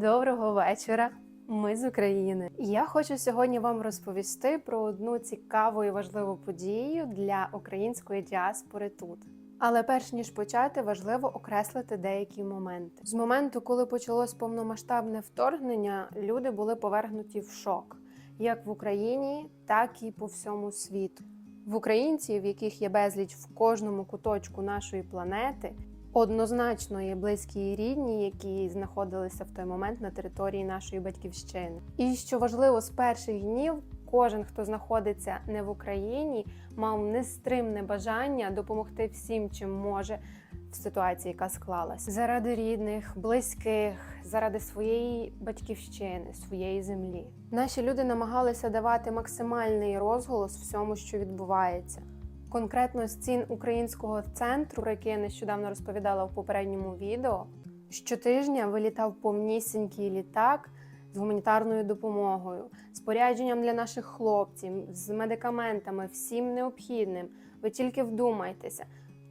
Доброго вечора. Ми з України. Я хочу сьогодні вам розповісти про одну цікаву і важливу подію для української діаспори тут. Але перш ніж почати, важливо окреслити деякі моменти. З моменту, коли почалось повномасштабне вторгнення, люди були повергнуті в шок як в Україні, так і по всьому світу. В українців, яких є безліч в кожному куточку нашої планети, однозначно є близькі і рідні, які знаходилися в той момент на території нашої батьківщини. І що важливо, з перших днів кожен, хто знаходиться не в Україні, мав нестримне бажання допомогти всім, чим може. В ситуації, яка склалась заради рідних, близьких, заради своєї батьківщини, своєї землі, наші люди намагалися давати максимальний розголос всьому, що відбувається. Конкретно з цін українського центру, про який я нещодавно розповідала в попередньому відео, щотижня вилітав повнісінький літак з гуманітарною допомогою, спорядженням для наших хлопців, з медикаментами, всім необхідним. Ви тільки вдумайтеся.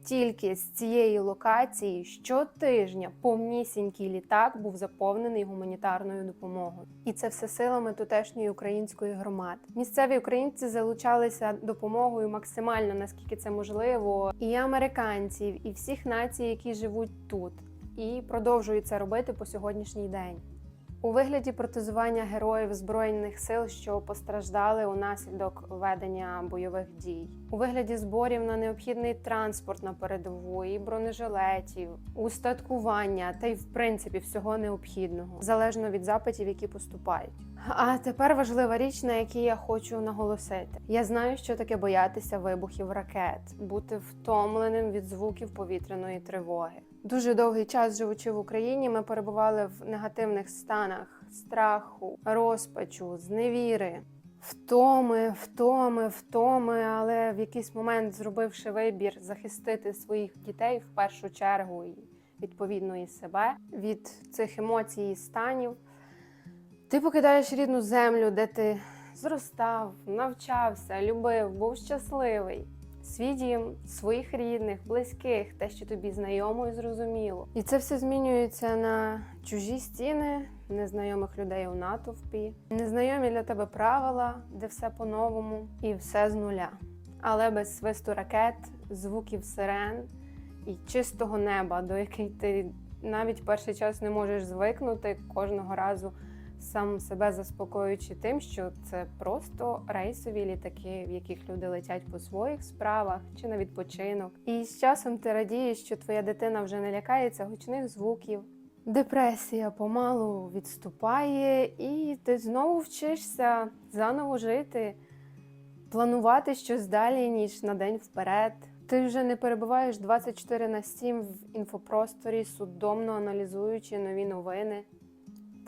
Тільки з цієї локації щотижня повнісінький літак був заповнений гуманітарною допомогою, і це все силами тутешньої української громади. Місцеві українці залучалися допомогою максимально наскільки це можливо, і американців, і всіх націй, які живуть тут, і продовжують це робити по сьогоднішній день. У вигляді протезування героїв збройних сил, що постраждали унаслідок ведення бойових дій, у вигляді зборів на необхідний транспорт на передову, і бронежилетів, устаткування та й в принципі всього необхідного, залежно від запитів, які поступають. А тепер важлива річ, на якій я хочу наголосити: я знаю, що таке боятися вибухів ракет, бути втомленим від звуків повітряної тривоги. Дуже довгий час живучи в Україні, ми перебували в негативних станах страху, розпачу, зневіри, втоми, втоми, втоми. Але в якийсь момент, зробивши вибір захистити своїх дітей в першу чергу і відповідно і себе від цих емоцій і станів, ти покидаєш рідну землю, де ти зростав, навчався, любив, був щасливий свій дім, своїх рідних, близьких, те, що тобі знайомо і зрозуміло. І це все змінюється на чужі стіни, незнайомих людей у натовпі, незнайомі для тебе правила, де все по-новому і все з нуля. Але без свисту ракет, звуків сирен і чистого неба, до яких ти навіть перший час не можеш звикнути кожного разу сам себе заспокоюючи тим, що це просто рейсові літаки, в яких люди летять по своїх справах чи на відпочинок. І з часом ти радієш, що твоя дитина вже не лякається гучних звуків. Депресія помалу відступає, і ти знову вчишся заново жити, планувати щось далі, ніж на день вперед. Ти вже не перебуваєш 24 на 7 в інфопросторі, судомно аналізуючи нові новини.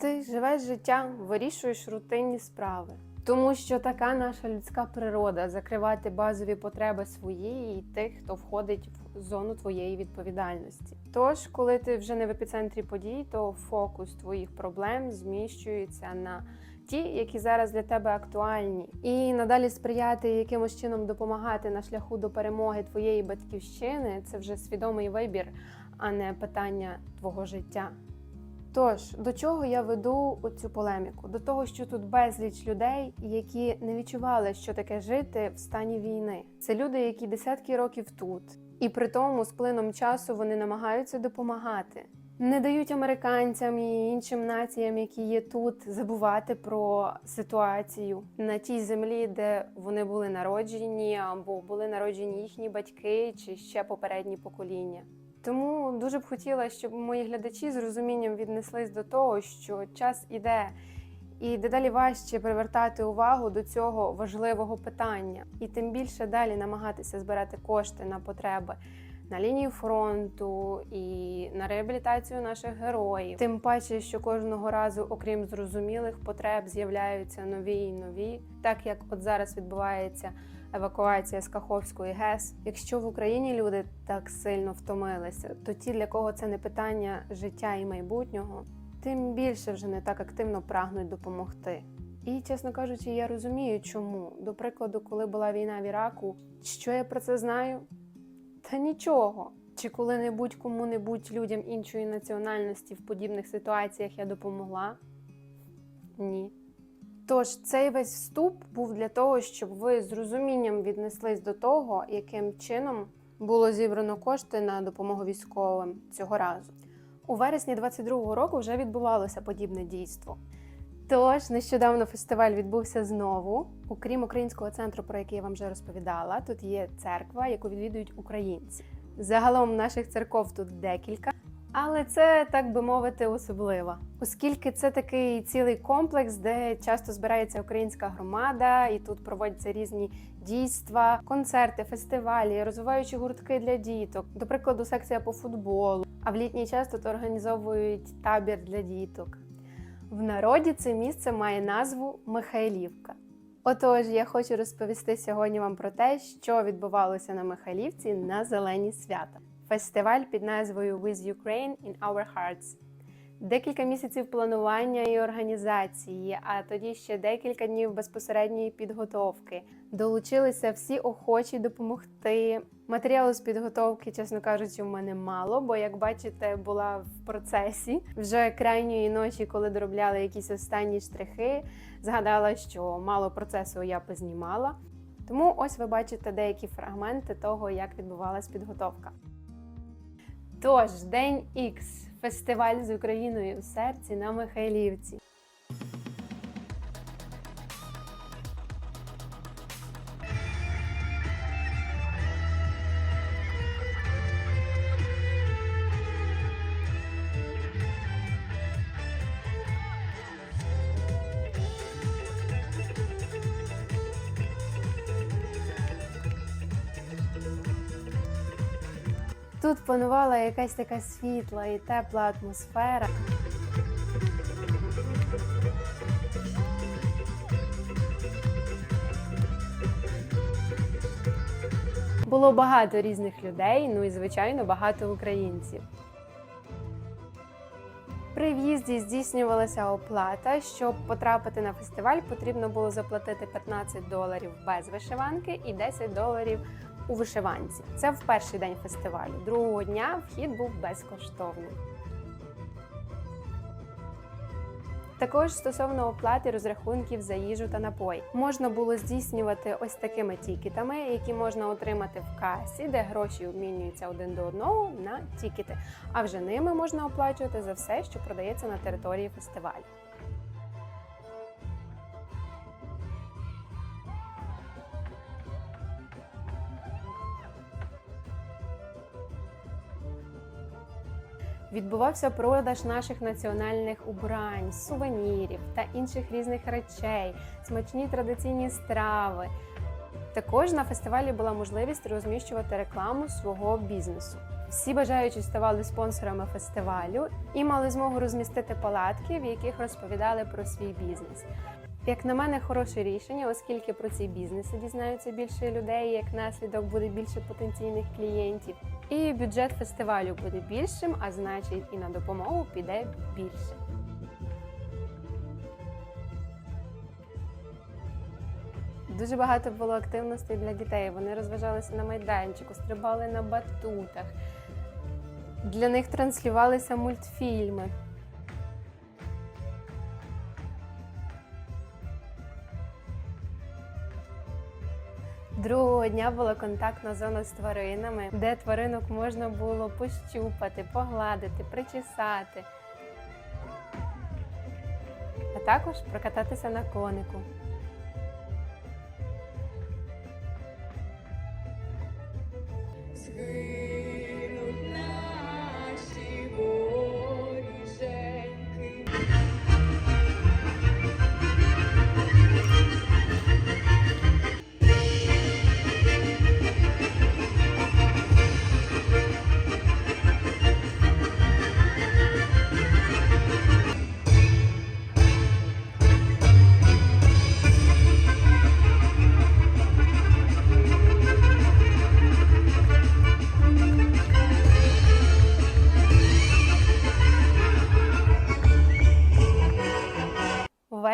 Ти живеш життям, вирішуєш рутинні справи. Тому що така наша людська природа закривати базові потреби свої і тих, хто входить в зону твоєї відповідальності. Тож, коли ти вже не в епіцентрі подій, то фокус твоїх проблем зміщується на ті, які зараз для тебе актуальні, і надалі сприяти якимось чином допомагати на шляху до перемоги твоєї батьківщини це вже свідомий вибір, а не питання твого життя. Тож, до чого я веду оцю полеміку? До того, що тут безліч людей, які не відчували, що таке жити в стані війни. Це люди, які десятки років тут, і при тому з плином часу вони намагаються допомагати. Не дають американцям і іншим націям, які є тут, забувати про ситуацію на тій землі, де вони були народжені, або були народжені їхні батьки чи ще попередні покоління. Тому дуже б хотіла, щоб мої глядачі з розумінням віднеслись до того, що час іде, і дедалі важче привертати увагу до цього важливого питання, і тим більше далі намагатися збирати кошти на потреби на лінію фронту і на реабілітацію наших героїв. Тим паче, що кожного разу, окрім зрозумілих потреб, з'являються нові і нові, так як от зараз відбувається евакуація з Каховської ГЕС. Якщо в Україні люди так сильно втомилися, то ті, для кого це не питання життя і майбутнього, тим більше вже не так активно прагнуть допомогти. І, чесно кажучи, я розумію, чому. До прикладу, коли була війна в Іраку, що я про це знаю? Та нічого. Чи коли-небудь кому-небудь людям іншої національності в подібних ситуаціях я допомогла? Ні. Тож цей весь вступ був для того, щоб ви з розумінням віднеслись до того, яким чином було зібрано кошти на допомогу військовим цього разу. У вересні 22-го року вже відбувалося подібне дійство. Тож нещодавно фестиваль відбувся знову. Окрім українського центру, про який я вам вже розповідала, тут є церква, яку відвідують українці. Загалом наших церков тут декілька, але це, так би мовити, особливо, оскільки це такий цілий комплекс, де часто збирається українська громада, і тут проводяться різні дійства, концерти, фестивалі, розвиваючі гуртки для діток, до прикладу, секція по футболу. А в літній час тут організовують табір для діток. В народі це місце має назву Михайлівка. Отож, я хочу розповісти сьогодні вам про те, що відбувалося на Михайлівці на зелені свята. Фестиваль під назвою With Ukraine in Our Hearts. Декілька місяців планування і організації, а тоді ще декілька днів безпосередньої підготовки. Долучилися всі охочі допомогти. Матеріалу з підготовки, чесно кажучи, в мене мало, бо, як бачите, була в процесі вже крайньої ночі, коли доробляли якісь останні штрихи. Згадала, що мало процесу я познімала. Тому ось ви бачите деякі фрагменти того, як відбувалась підготовка. Тож, День Х фестиваль з Україною у серці на Михайлівці. Тут панувала якась така світла і тепла атмосфера. Було багато різних людей, ну і звичайно багато українців. При в'їзді здійснювалася оплата. Щоб потрапити на фестиваль, потрібно було заплатити 15 доларів без вишиванки і 10 доларів у вишиванці. Це в перший день фестивалю. Другого дня вхід був безкоштовний. Також стосовно оплати розрахунків за їжу та напої можна було здійснювати ось такими тікетами, які можна отримати в касі, де гроші обмінюються один до одного на тікети. А вже ними можна оплачувати за все, що продається на території фестивалю. Відбувався продаж наших національних убрань, сувенірів та інших різних речей, смачні традиційні страви. Також на фестивалі була можливість розміщувати рекламу свого бізнесу. Всі бажаючі ставали спонсорами фестивалю і мали змогу розмістити палатки, в яких розповідали про свій бізнес. Як на мене, хороше рішення, оскільки про ці бізнеси дізнаються більше людей, як наслідок буде більше потенційних клієнтів. І бюджет фестивалю буде більшим, а значить, і на допомогу піде більше. Дуже багато було активностей для дітей. Вони розважалися на майданчику, стрибали на батутах. Для них транслювалися мультфільми. Другого дня була контактна зона з тваринами, де тваринок можна було пощупати, погладити, причесати, а також прокататися на конику.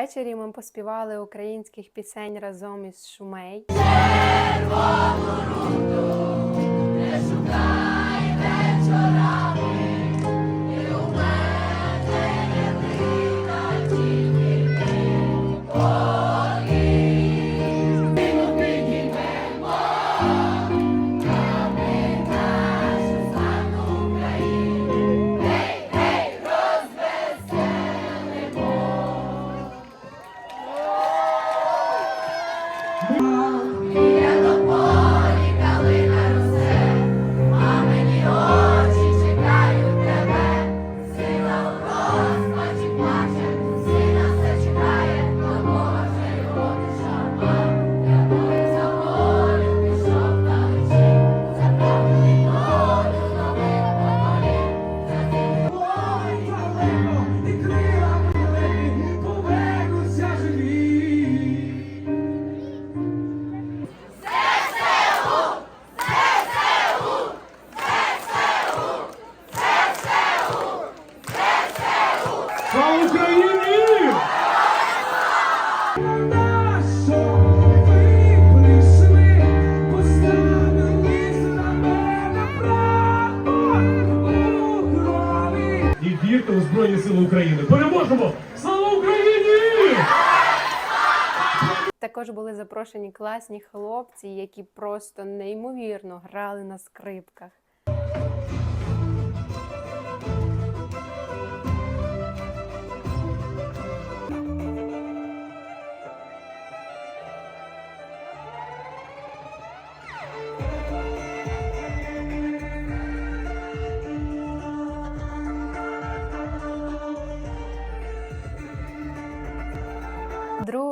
Ввечері ми поспівали українських пісень разом із Шумей. Червону руку не шукай вечорами. Слава Україні! І вірте у Збройні Сили України. Переможемо! Слава Україні! Також були запрошені класні хлопці, які просто неймовірно грали на скрипках.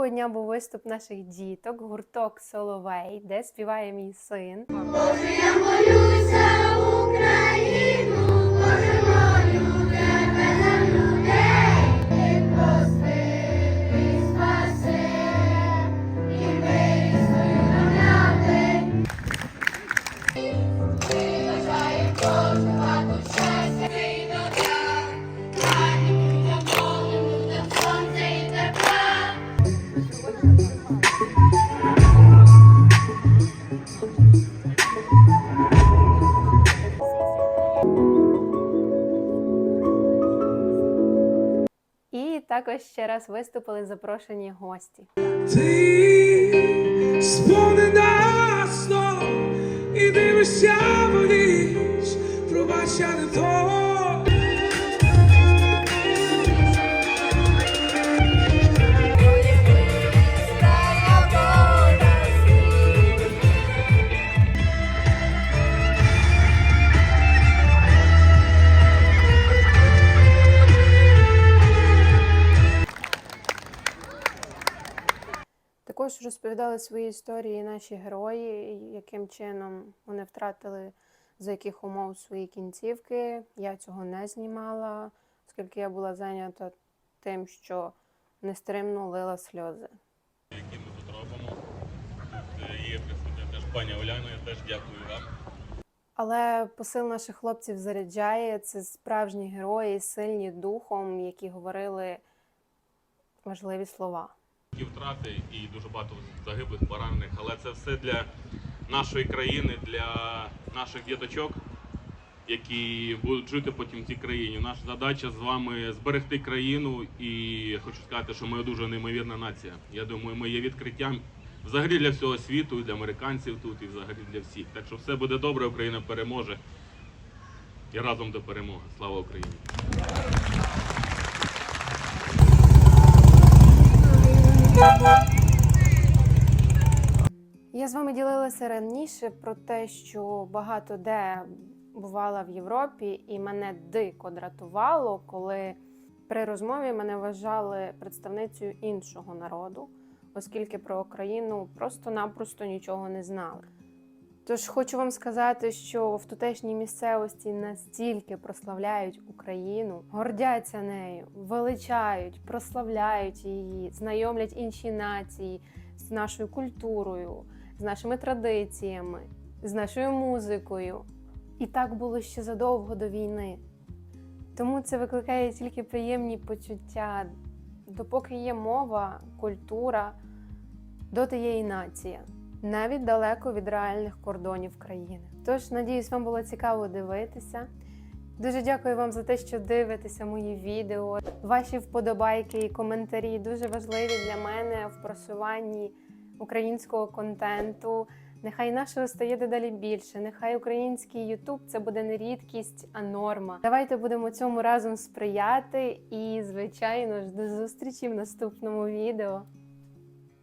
Другого дня був виступ наших діток, гурток Соловей, де співає мій син. Боже, я молюся Україну, також ще раз виступили запрошені гості. Ти сповнена снов і дивишся в ніч, пробач, я не то. Розповідали свої історії наші герої, яким чином вони втратили за яких умов свої кінцівки. Я цього не знімала, оскільки я була зайнята тим, що нестримно лила сльози. які ми тут робимо. Тут е, є присутня теж пані Оляна, я теж дякую вам. Але посил наших хлопців заряджає. Це справжні герої, сильні духом, які говорили важливі слова. Такі втрати і дуже багато загиблих, поранених, але це все для нашої країни, для наших діточок, які будуть жити потім в цій країні. Наша задача з вами зберегти країну, і хочу сказати, що ми дуже неймовірна нація. Я думаю, ми є відкриттям взагалі для всього світу, і для американців тут, і взагалі для всіх. Так що все буде добре, Україна переможе. І разом до перемоги. Слава Україні! Я з вами ділилася раніше про те, що багато де бувала в Європі, і мене дико дратувало, коли при розмові мене вважали представницею іншого народу, оскільки про Україну просто-напросто нічого не знали. Тож хочу вам сказати, що в тутешній місцевості настільки прославляють Україну, гордяться нею, величають, прославляють її, знайомлять інші нації з нашою культурою, з нашими традиціями, з нашою музикою. І так було ще задовго до війни. Тому це викликає тільки приємні почуття. Допоки є мова, культура, доти є і нація, навіть далеко від реальних кордонів країни. Тож, надіюсь, вам було цікаво дивитися. Дуже дякую вам за те, що дивитеся мої відео. Ваші вподобайки і коментарі дуже важливі для мене в просуванні українського контенту. Нехай нашого стає дедалі більше. Нехай український Ютуб це буде не рідкість, а норма. Давайте будемо цьому разом сприяти. І, звичайно ж, до зустрічі в наступному відео.